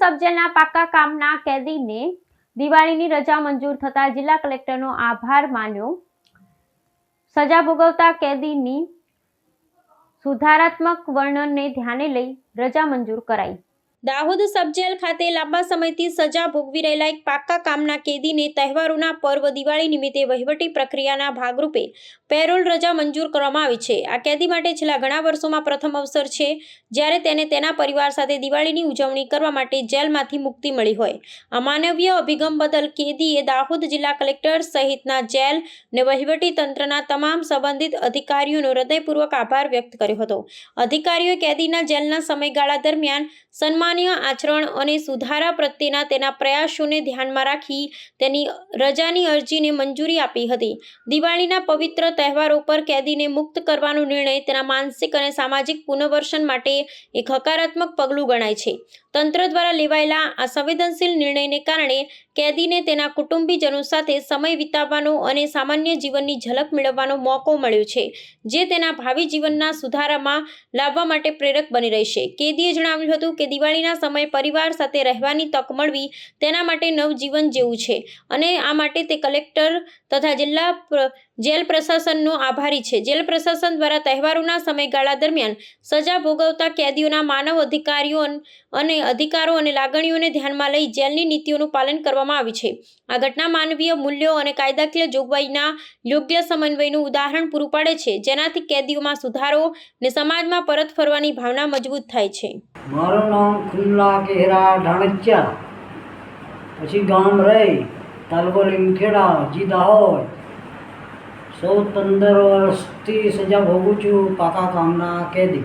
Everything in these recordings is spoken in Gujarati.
સબજેલના પાકા કામના કેદીને દિવાળીની રજા મંજૂર થતા જિલ્લા કલેક્ટરનો આભાર માન્યો. સજા ભોગવતા કેદીની સુધારાત્મક વર્ણનને ધ્યાને લઈ રજા મંજૂર કરાઈ. દાહોદ સબજેલ ખાતે લાંબા સમયથી સજા ભોગવી રહેલા એક પાક્કા કામના કેદીને તહેવારોના પર્વ દિવાળી નિમિત્તે વહીવટી પ્રક્રિયાના ભાગરૂપે પેરોલ રજા મંજૂર કરવામાં આવી છે. આ કેદી માટે છેલ્લા ઘણા વર્ષોમાં પ્રથમ અવસર છે, જ્યારે તેને તેના પરિવાર સાથે દિવાળીની ઉજવણી કરવા માટે જેલમાંથી મુક્તિ મળી હોય. આ માનવીય અભિગમ બદલ કેદીએ દાહોદ જિલ્લા કલેક્ટર સહિતના જેલ ને વહીવટી તંત્રના તમામ સંબંધિત અધિકારીઓનો હૃદયપૂર્વક આભાર વ્યક્ત કર્યો હતો. અધિકારીઓએ કેદીના જેલના સમયગાળા દરમિયાન સન્માનીય આચરણ અને સુધારા પ્રત્યેના તેના પ્રયાસોને ધ્યાનમાં રાખી તેની રજાની અરજીને મંજૂરી આપી હતી. દિવાળીના પવિત્ર તહેવારો પર કેદીને મુક્ત કરવાનો નિર્ણય તેના માનસિક અને સામાજિક પુનર્વસન માટે એક હકારાત્મક પગલું ગણાય છે. તંત્ર દ્વારા લેવાયેલા આ સંવેદનશીલ નિર્ણયને કારણે કેદીને તેના કુટુંબીજનો સાથે સમય વિતાવવાનો અને સામાન્ય જીવનની ઝલક મેળવવાનો મોકો મળ્યો છે, જે તેના ભાવિ જીવનના સુધારામાં લાવવા માટે પ્રેરક બની રહેશે કેદીએ જણાવ્યું હતું કે દિવાળીના સમયે પરિવાર સાથે રહેવાની તક મળવી તેના માટે નવજીવન જેવું છે અને આ માટે તે કલેક્ટર તથા જિલ્લા જેલ પ્રશાસનનો આભારી છે. જેલ પ્રશાસન દ્વારા તહેવારોના સમયગાળા દરમિયાન સજા ભોગવતા કેદીઓના માનવ અધિકારીઓ અને અધિકારો અને લાગણીઓને ધ્યાનમાં લઈ જેલની નીતિઓનું પાલન કરવામાં આવ્યું છે. આ ઘટના માનવીય મૂલ્યો અને કાયદાકીય જોગવાઈના યોગ્ય સમન્વયનું ઉદાહરણ પૂરું પાડે છે, જેનાથી કેદીઓમાં સુધારો અને સમાજમાં પરત ફરવાની ભાવના મજબૂત થાય છે. મારું નામ ખુલ્લા કેરા ઢાણચ્યા. પછી ગામ રહી, તાલુકો લીમખેડા, જીદા દાહોદ ચૌદ પંદર વર્ષથી સજા ભોગું છું પાકા કામના કેદી.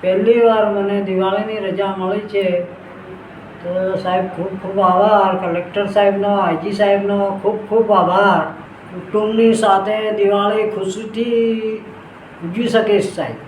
પહેલી વાર મને દિવાળીની રજા મળી છે તો સાહેબ ખૂબ ખૂબ આભાર. કલેક્ટર સાહેબનો આઈજી સાહેબનો ખૂબ ખૂબ આભાર. કુટુંબની સાથે દિવાળી ખુશીથી ઉજવી શકીશ સાહેબ.